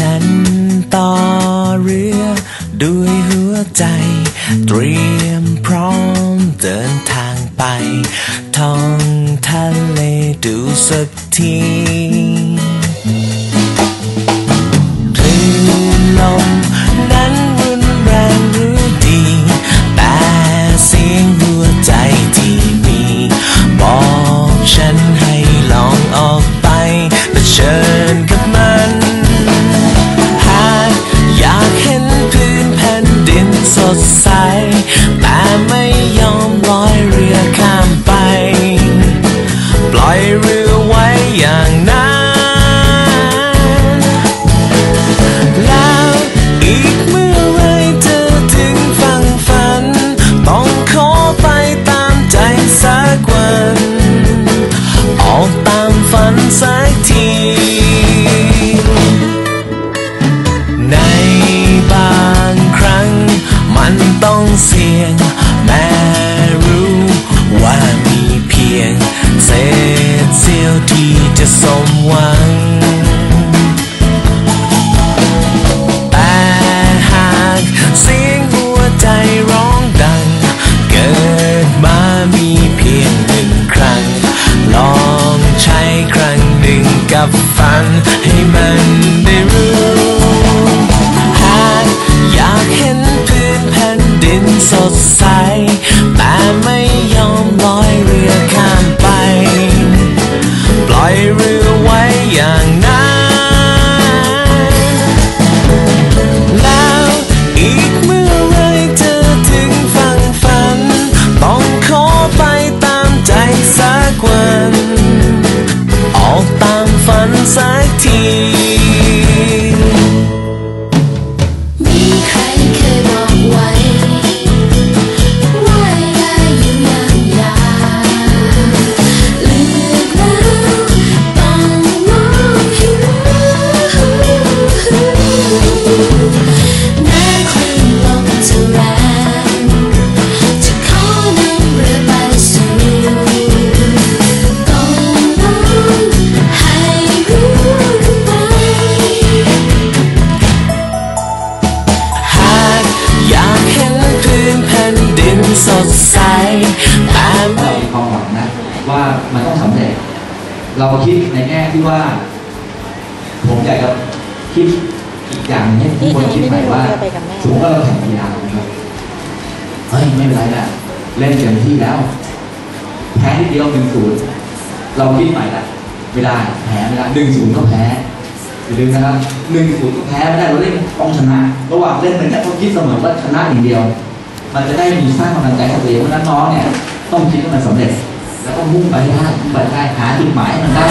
ฉันต่อเรือด้วยหัวใจ เตรียมพร้อมเดินทางไปท้องทะเลดูสักที ดิ หนึ่งกั ต่เรามีความหวังนะ ว่ามันต้องสำเร็จ เราคิดในแง่ที่ว่า ผมอยากจะคิดอีกอย่างหนึงให้ทุกคนคิดใหม่ว่าสมมติว่าเราแข่งกีฬานะครับเฮ้ยไม่เป็นไรนะเล่นเต็มที่แล้ว แพ้ทีเดียวหนึ่งศูนย์เราคิดใหม่ละไม่ได้แพ้ไม่ได้หนึ่งศูนย์ก็แพ้อย่าลืมนะครับหนึ่งศูนย์ก็แพ้ไม่ได้เราเล่นต้องชนะ ระหว่างเล่นเหมือนกันต้องคิดเสมอว่าชนะอย่างเดียว มันจะได้มีสร้างกำลังใจกับตัวเองเพราะฉะนั้นน้องเนี่ยต้องคิดว่ามันสำเร็จ แล้วก็มุ่งไปได้มุ่งไปได้หาจุดหมายมันได้